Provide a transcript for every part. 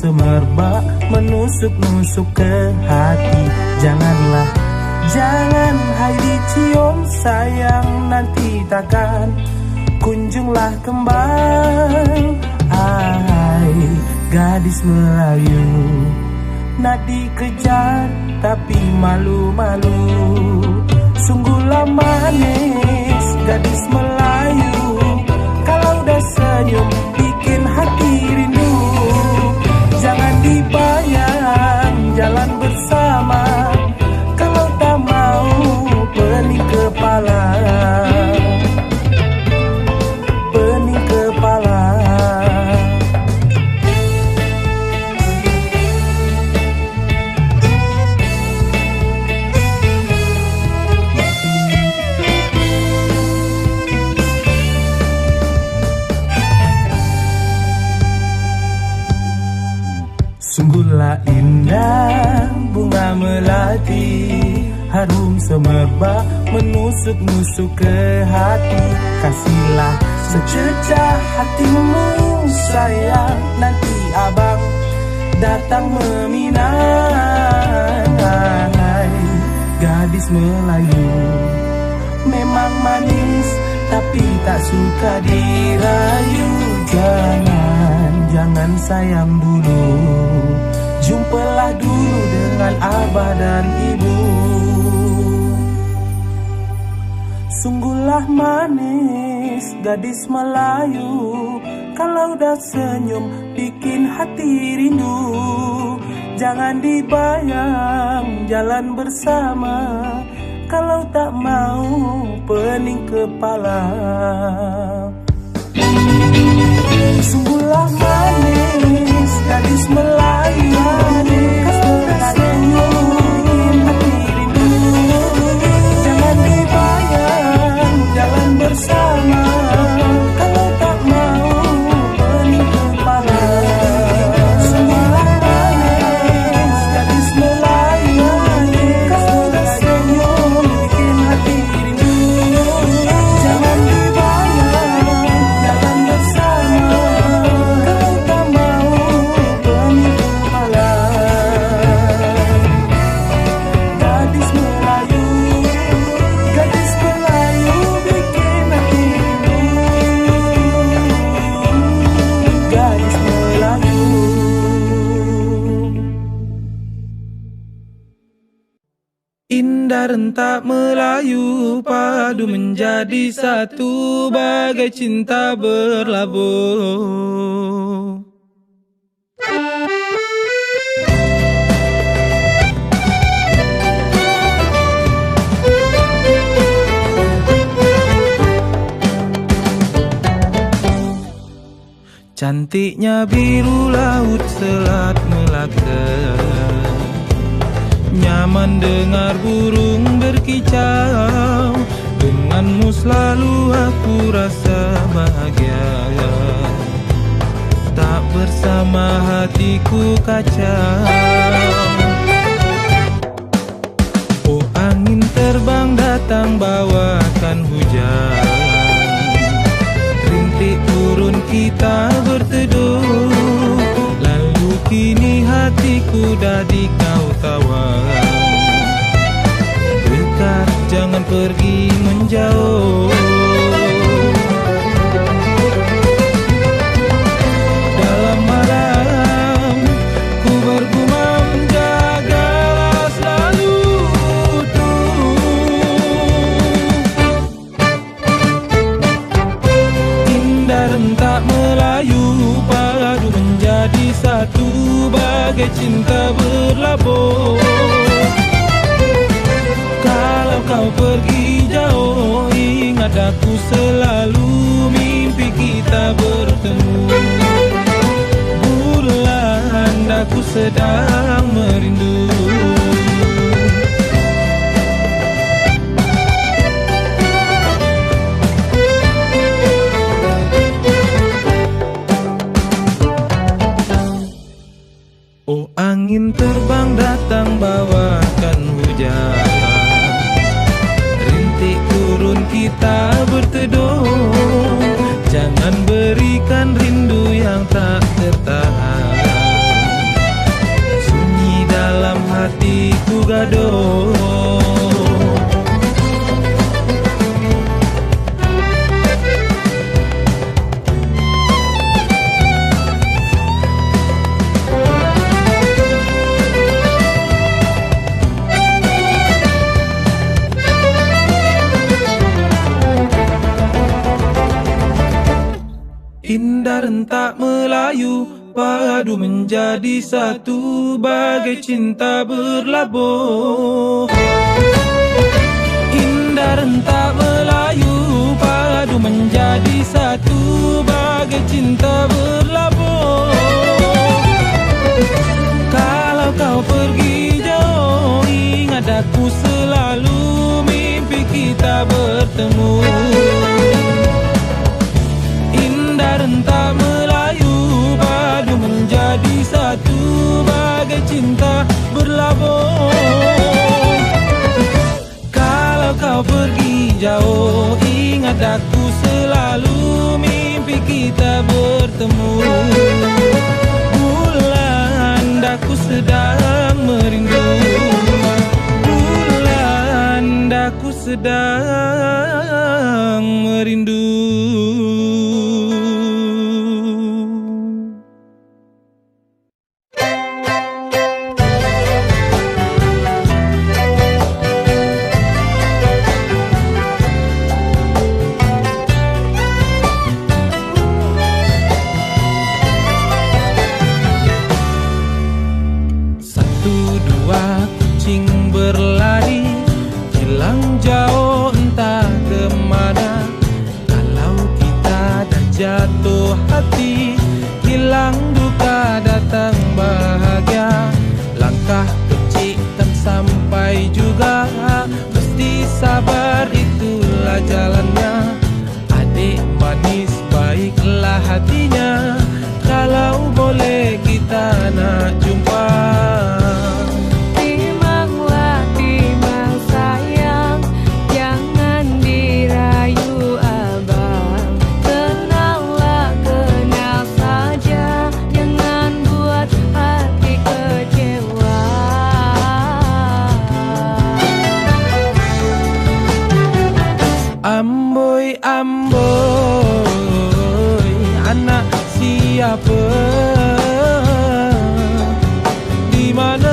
semerbak menusuk-nusuk ke hati. Janganlah, jangan hai dicium sayang Nanti takkan kunjunglah kembang. Hai gadis Melayu Nak dikejar tapi malu-malu. Sungguhlah manis gadis Melayu datang meminang Hai gadis Melayu. Memang manis tapi tak suka dirayu. Jangan, jangan sayang dulu. Jumpalah dulu dengan abah dan ibu. Sungguhlah manis gadis Melayu Kalau dah senyum bikin hati rindu. Jangan dibayang jalan bersama. Kalau tak mau pening kepala. Sungguhlah manis gadis Melayu Indah rentak Melayu padu menjadi satu bagai cinta berlabuh. Cantiknya biru laut selat Melaka Nyaman dengar burung berkicau. Denganmu selalu aku rasa bahagia. Tak bersama hatiku kacau. Oh angin terbang datang bawakan hujan. Rintik turun kita berteduh hatiku dah di kau tawar Dekat jangan pergi menjauh bagai cinta berlabur Kalau kau pergi jauh ingat aku selalu mimpi kita bertemu. Bulan aku sedang merindu Indah rentak Melayu Padu menjadi satu bagai cinta berlabuh Indah rentak Melayu Padu menjadi satu bagai cinta berlabuh Kalau kau pergi jauh Ingat aku selalu mimpi kita bertemu Kalau kau pergi jauh Ingat aku selalu mimpi kita bertemu. Bulan daku sedang merindu. Bulan daku sedang merindu dua kucing berlari Hilang jauh Amboi amboi anak siapa? Di mana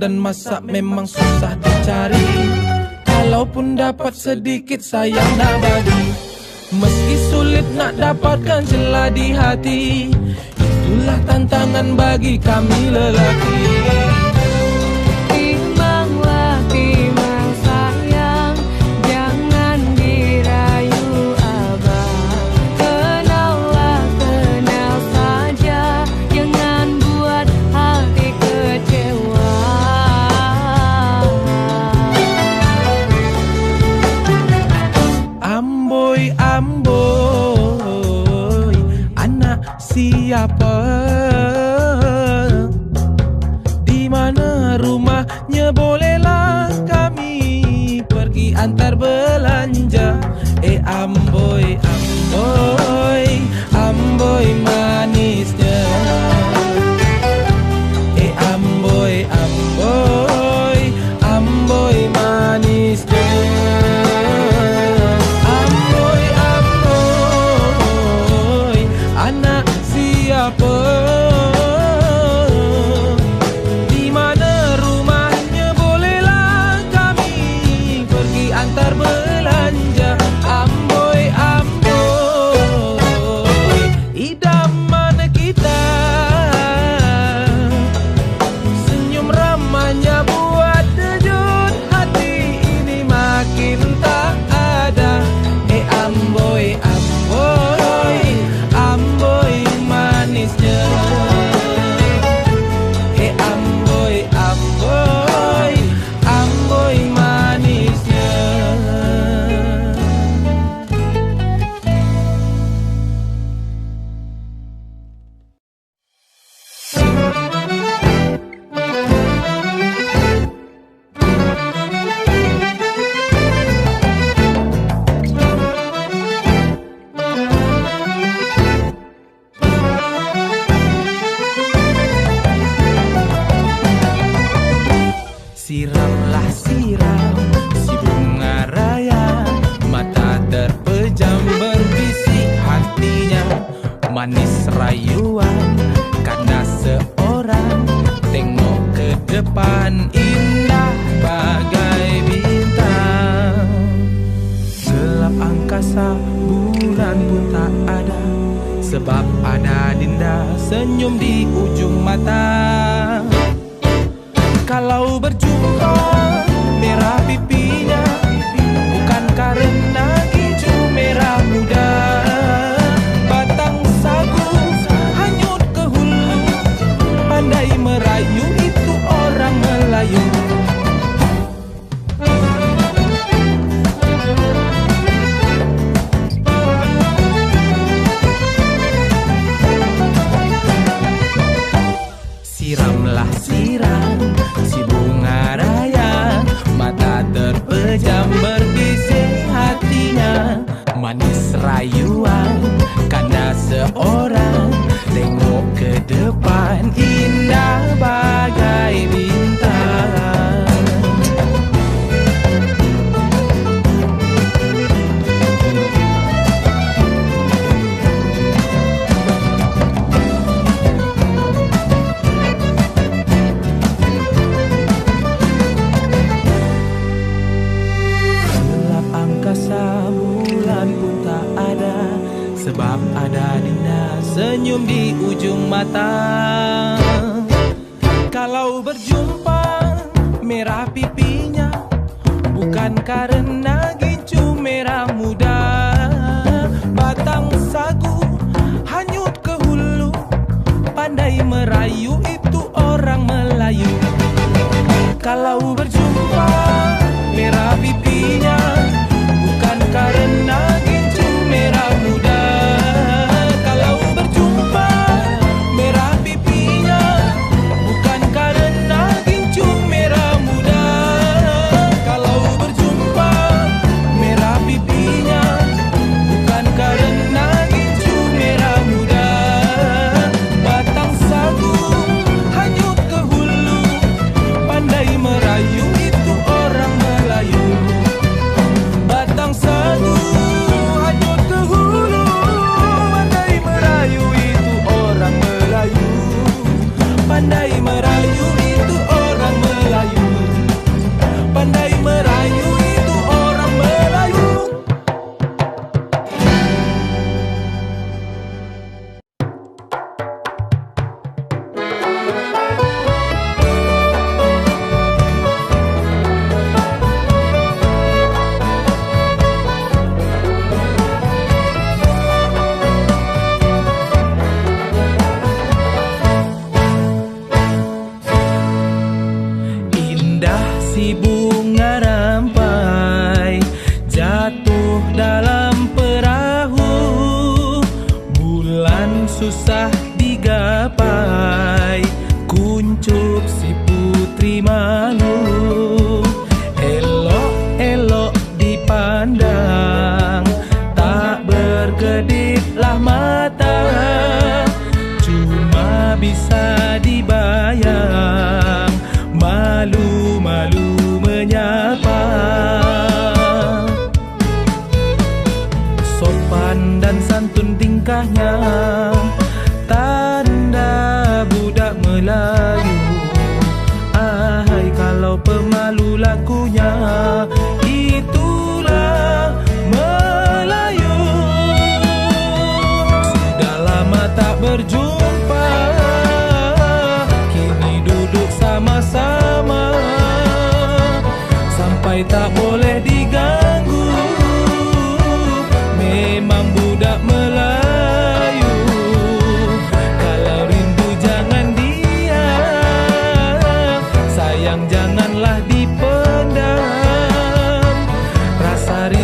dan masak memang susah dicari. Kalaupun dapat sedikit sayang nak bagi. Meski sulit nak dapatkan celah di hati Itulah tantangan bagi kami lelaki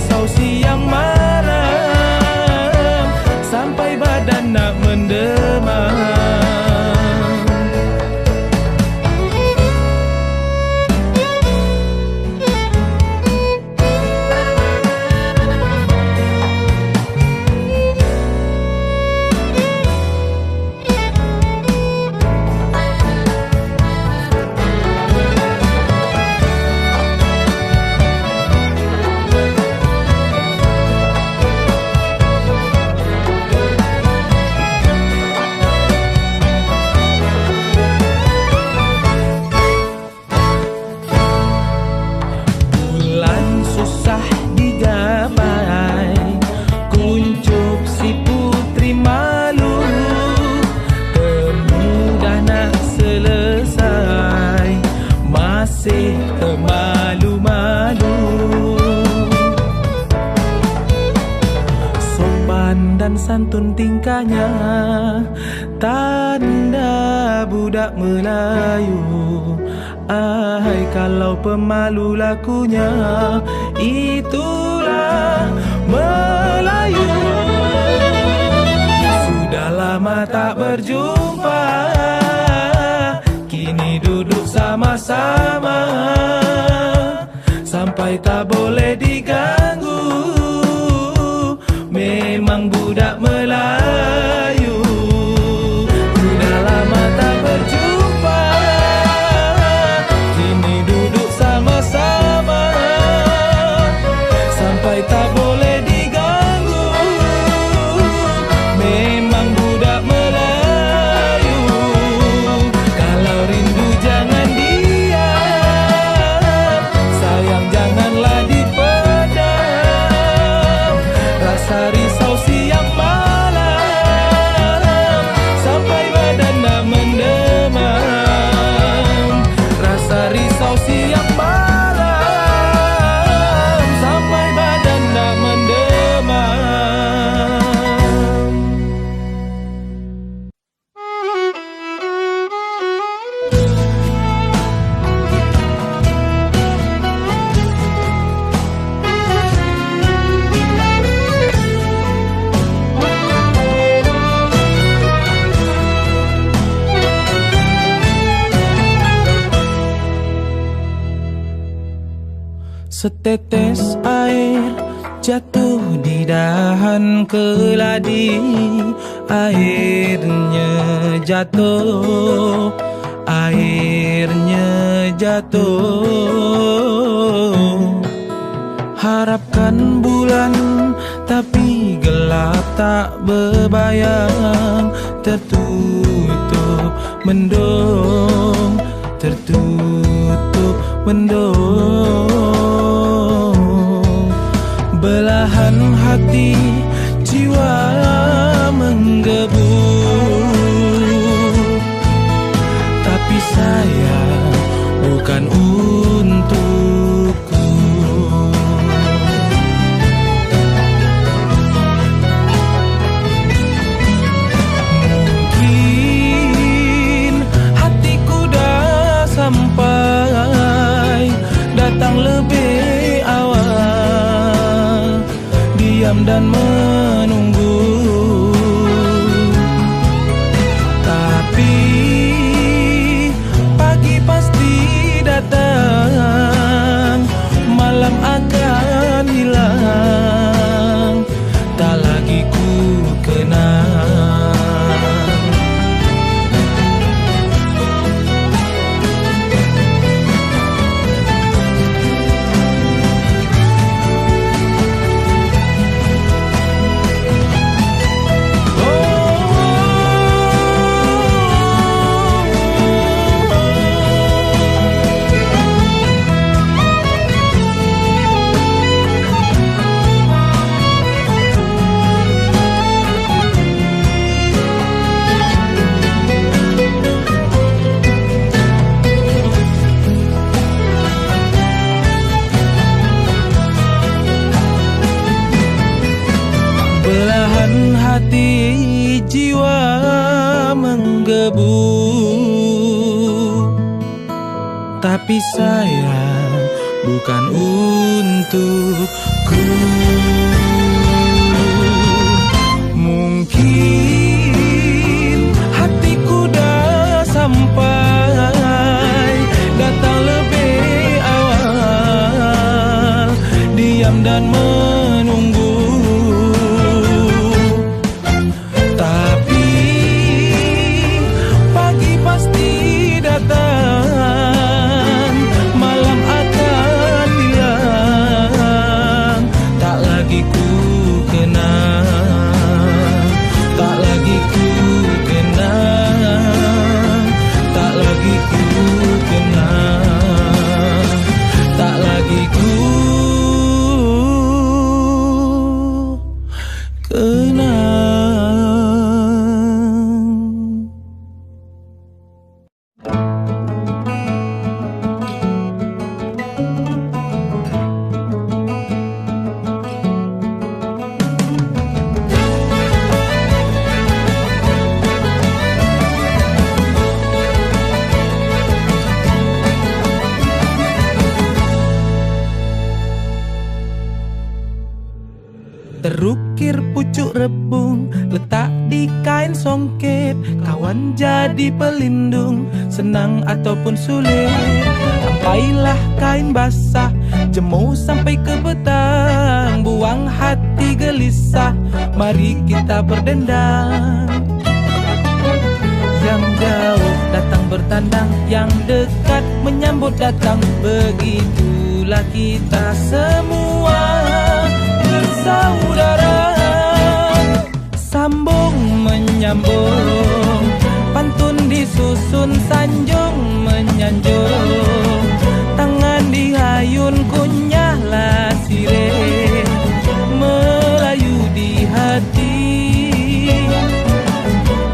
Ikaw siyang mahal budak Melayu. Ahai kalau pemalu lakunya Itulah Melayu. Sudah lama tak berjumpa. Kini duduk sama-sama. Sampai tak boleh diganggu. Memang budak Melayu Setetes air jatuh di dahan keladi Airnya jatuh Airnya jatuh. Harapkan bulan tapi gelap tak berbayang. Tertutup mendung Tertutup mendung be Hati jiwa menggebu. Tapi sayang bukan untukku. Mungkin hatiku dah sampai Datang lebih awal. Diam dan menunggu Jadi pelindung Senang ataupun sulit. Sampailah kain basah Jemu sampai ke petang Buang hati gelisah Mari kita berdendang. Yang jauh datang bertandang Yang dekat menyambut datang. Begitulah kita semua Bersaudara. Sambung menyambung disusun sanjung menyanjung. Tangan dihayun kunyahlah sirih Melayu di hati.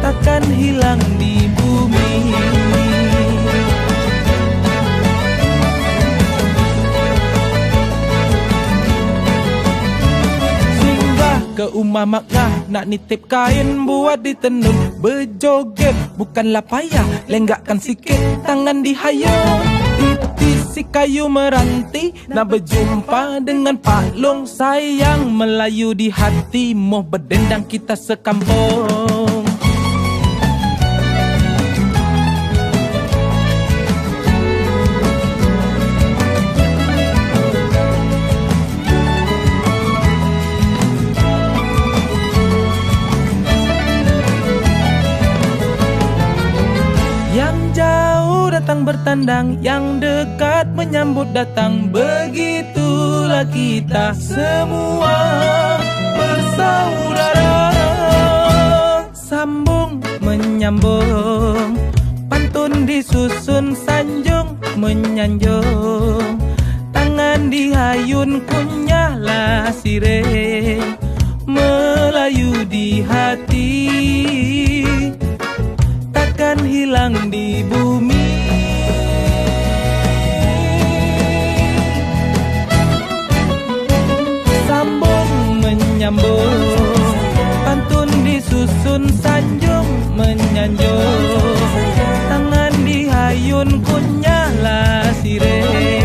Takkan hilang di ke rumah Makkah. Nak nitip kain buat ditenun Berjoget bukanlah payah. Lenggakkan sikit tangan dihayung Titisi kayu meranti. Nak berjumpa dengan Pak Long Sayang. Melayu di hati Moh berdendang kita sekampung datang bertandang Yang dekat menyambut datang. Begitulah kita semua Bersaudara. Sambung menyambung Pantun disusun sanjung menyanjung. Tangan dihayun kunyahlah sirih Melayu di hati takkan hilang di bumi menyambung. Pantun disusun sanjung menyanjung. Tangan dihayun kunyahlah sirih. Melayu